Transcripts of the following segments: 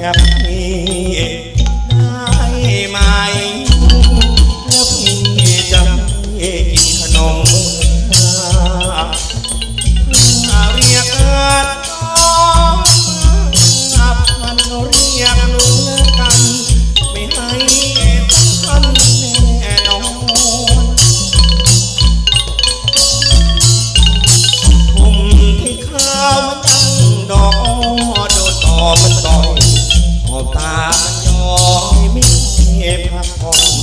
yeah. ตาย้อยไม่มีพักผ่อน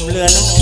มเรือล่อ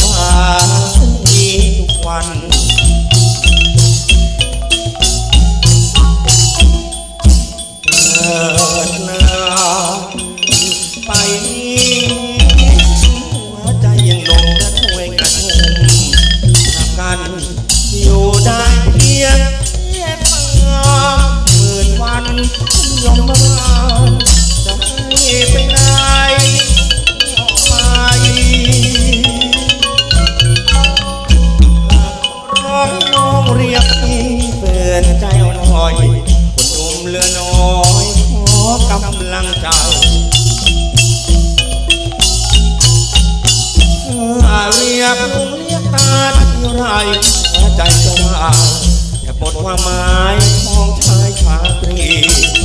จะหวานดีทุกวัน เกิดนาไป อยคุณนุ่มเรือน้อยขอกำลังใจเรียกลุงเรียกตาที่ไรใจจะว่าอย่าปลดวามหมายของชายชาตรี